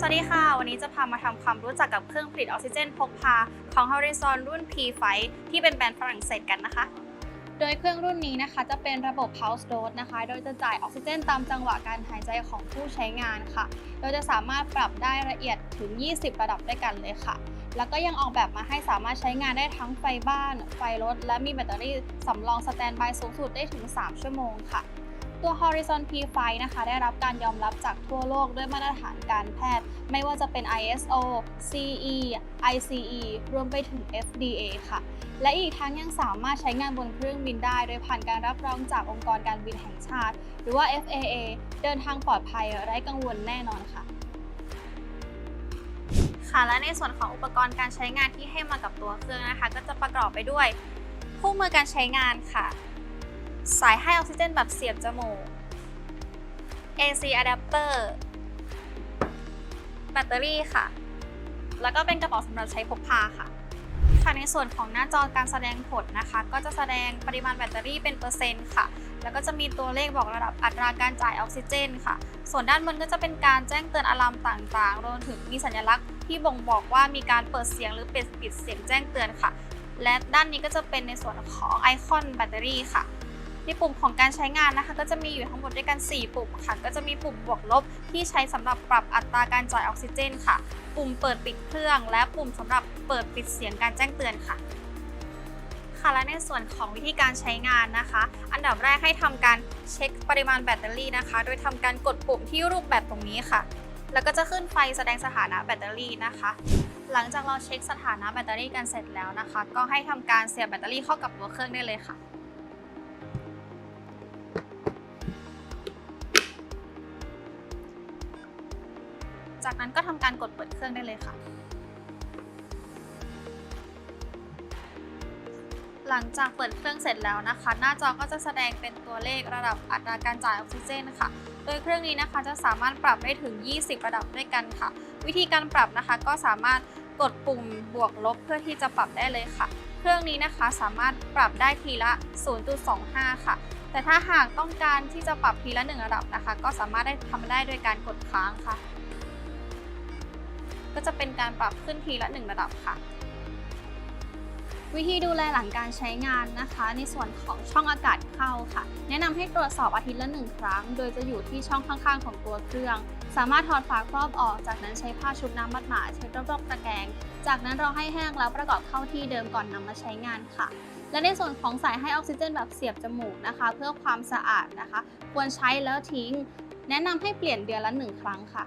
สวัสดีค่ะ วันนี้จะพามาทำความรู้จักกับเครื่องผลิตออกซิเจนพกพาของ Horizon รุ่น P5 ที่เป็นแบรนด์ฝรั่งเศสกันนะคะ โดยเครื่องรุ่นนี้นะคะจะเป็นระบบ Pulse Dose นะคะ โดยจะจ่ายออกซิเจนตามจังหวะการหายใจของผู้ใช้งานค่ะ โดยจะสามารถปรับได้ละเอียดถึง 20 ระดับด้วยกันเลยค่ะ แล้วก็ยังออกแบบมาให้สามารถใช้งานได้ทั้งไฟบ้าน ไฟรถ และมีแบตเตอรี่สำรองสแตนบายสูงสุดได้ถึง 3 ชั่วโมงค่ะ ตัว Horizon P5 นะคะได้รับการยอมรับจากทั่วโลกด้วยมาตรฐานการแพทย์ ไม่ว่าจะเป็น ISO CE ICE รวมไปถึง FDA ค่ะ และอีกทั้งยังสามารถใช้งานบนเครื่องบินได้ โดยผ่านการรับรองจากองค์กรการบินแห่งชาติ หรือว่า FAA เดินทางปลอดภัยไร้กังวลแน่นอนค่ะค่ะและในส่วนของอุปกรณ์การใช้งานที่ให้มากับตัวเครื่องนะคะ ก็จะประกอบไปด้วยคู่มือการใช้งานค่ะ สายให้ออกซิเจนแบบเสียบจมูก AC adapter แบตเตอรี่ค่ะ แล้วก็เป็นกระเป๋าสำหรับใช้พกพาค่ะ ค่ะในส่วนของหน้าจอการแสดงผลนะคะ ก็จะแสดงปริมาณแบตเตอรี่เป็นเปอร์เซ็นต์ค่ะ แล้วก็จะมีตัวเลขบอกระดับอัตราการจ่ายออกซิเจน ค่ะ ส่วนด้านบนก็จะเป็นการแจ้งเตือนอะลามต่างๆ รวมถึงมีสัญลักษณ์ที่บ่งบอกว่ามีการเปิดเสียงหรือปิดปิดเสียงแจ้งเตือนค่ะ และด้านนี้ก็จะเป็นในส่วนของไอคอนแบตเตอรี่ค่ะ ในปุ่มของการใช้งานนะคะ ก็จะมีอยู่ทั้งหมดด้วยกัน 4 ปุ่มค่ะ ก็จะมีปุ่มบวกลบที่ใช้สำหรับปรับอัตราการจ่ายออกซิเจนค่ะ ปุ่มเปิดปิดเครื่อง และปุ่มสำหรับเปิดปิดเสียงการแจ้งเตือนค่ะค่ะและในส่วนของวิธีการใช้งานนะคะ อันดับแรกให้ทำการเช็คปริมาณแบตเตอรี่นะคะ โดยทำการกดปุ่มที่รูปแบตตรงนี้ค่ะ แล้วก็จะขึ้นไฟแสดงสถานะแบตเตอรี่นะคะ หลังจากเราเช็คสถานะแบตเตอรี่กันเสร็จแล้วนะคะ ก็ให้ทำการเสียบแบตเตอรี่เข้ากับตัวเครื่องได้เลยค่ะ จากนั้นก็ทำการกดเปิดเครื่องได้เลยค่ะ หลังจากเปิดเครื่องเสร็จแล้วนะคะ หน้าจอก็จะแสดงเป็นตัวเลขระดับอัตราการจ่ายออกซิเจนค่ะ โดยเครื่องนี้นะคะจะสามารถปรับได้ถึง 20 ระดับด้วยกันค่ะ วิธีการปรับนะคะก็สามารถกดปุ่มบวกลบเพื่อที่จะปรับได้เลยค่ะเครื่องนี้นะคะสามารถปรับได้ทีละ 0.25 ค่ะ แต่ถ้าหากต้องการที่จะปรับทีละ 1 ระดับนะคะ ก็สามารถได้ทำได้โดยการกดค้างค่ะ ก็จะเป็นการปรับขึ้นทีละ 1 ระดับค่ะ วิธีดูแลหลังการใช้งานนะคะ ในส่วนของช่องอากาศเข้าค่ะ แนะนำให้ตรวจสอบอาทิตย์ละหนึ่งครั้ง โดยจะอยู่ที่ช่องข้างๆ ของตัวเครื่อง สามารถถอดฝาครอบออก จากนั้นใช้ผ้าชุบน้ำมัดหมาเช็ดรอบๆตะแกรงจากนั้นรอให้แห้งแล้วประกอบเข้าที่เดิมก่อนนำมาใช้งานค่ะและในส่วนของสายให้ออกซิเจนแบบเสียบจมูกนะคะ เพื่อความสะอาดนะคะ ควรใช้แล้วทิ้ง แนะนำให้เปลี่ยนเดือนละหนึ่งครั้งค่ะ